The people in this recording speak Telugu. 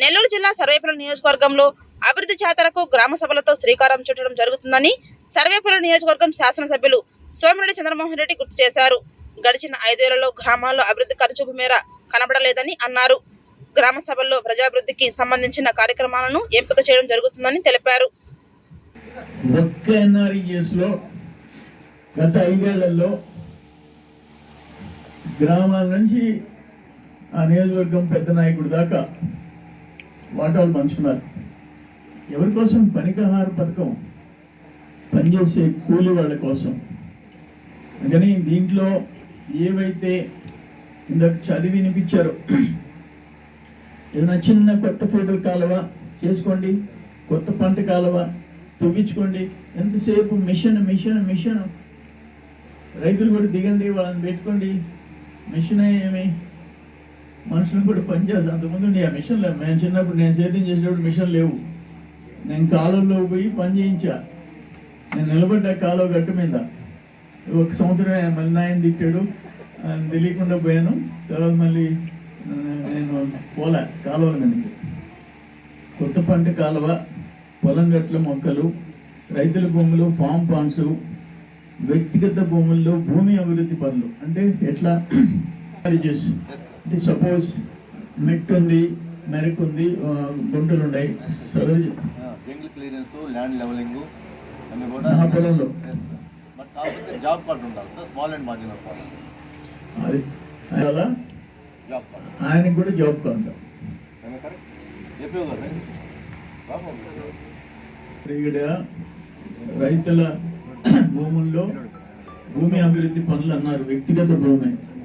నెల్లూరు జిల్లా సర్వేపల్లి నియోజకవర్గంలో అభివృద్ధి జాతరకు గ్రామ సభలతో శ్రీకారం చుట్టడం జరుగుతుందని సర్వేపల్లి నియోజకవర్గం శాసనసభ్యులు సోమిరెడ్డి చంద్రమోహన్ రెడ్డి గుర్తు చేశారు. గడిచిన ఐదేళ్ళలో గ్రామాల్లో అభివృద్ధి ఖర్చుపు మేర కనబడలేదని అన్నారు. గ్రామ సభల్లో ప్రజాభివృద్ధికి సంబంధించిన కార్యక్రమాలను ఎంపిక చేయడం జరుగుతుందని తెలిపారు. ఒక్క ఎన్ఆర్ఈఎస్లో గత ఐదేళ్ళలో గ్రామాల నుంచి ఆ నియోజకవర్గం పెద్ద నాయకుడి దాకా వాటాలు పంచుకున్నారు. ఎవరి కోసం? పనికహార పథకం పనిచేసే కూలి వాళ్ళ కోసం. అందుకని దీంట్లో ఏవైతే ఇందాక చదివి వినిపించారో ఏదైనా చిన్న కొత్త ఫోటోలు కాలువ చేసుకోండి కొత్త పంట కాలువ తవ్వించుకోండి ఎంతసేపు మిషన్ మిషన్ మిషన్. రైతులు కూడా దిగండి వాళ్ళని పెట్టుకోండి. మిషన్ ఏమి? మనుషులు కూడా పనిచేస్తాను అంతకుముందు ఉండే ఆ మిషన్ లేవు నేను చిన్నప్పుడు నేను సేద్యం చేసేటప్పుడు మిషన్ లేవు. నేను కాలువలో పోయి పని చేయించా. నేను నిలబడ్డా కాలువ గట్టు మీద. ఒక సంవత్సరం మళ్ళీ నాయన తిట్టాడు. తెలియకుండా పోయాను. తర్వాత మళ్ళీ నేను పోలే కాలువల మీదకి. కొత్త పంట కాలువ పొలం గట్ల మొక్కలు రైతుల భూములు ఫామ్ పాండ్స్ వ్యక్తిగత భూముల్లో భూమి అభివృద్ధి పనులు. అంటే ఎట్లా? చేసి అంటే సపోజ్ మెట్ ఉంది మెరక్ ఉంది గుంటలు ఉన్నాయి. క్లియరెన్స్ ల్యాండ్ లెవెలింగ్ అన్ని కూడా పొలంలో. బట్ కాకపోతే జాబ్ కార్డు ఉండాలి సార్ స్మాల్ అండ్ మార్జినల్ అది అలా? Job card. ఆయనకు కూడా జాబ్ కావాలి కరెక్ట్. చెప్పే కదా ఇక్కడ రైతుల భూముల్లో భూమి అభివృద్ధి పనులు అన్నారు వ్యక్తిగత భూమి.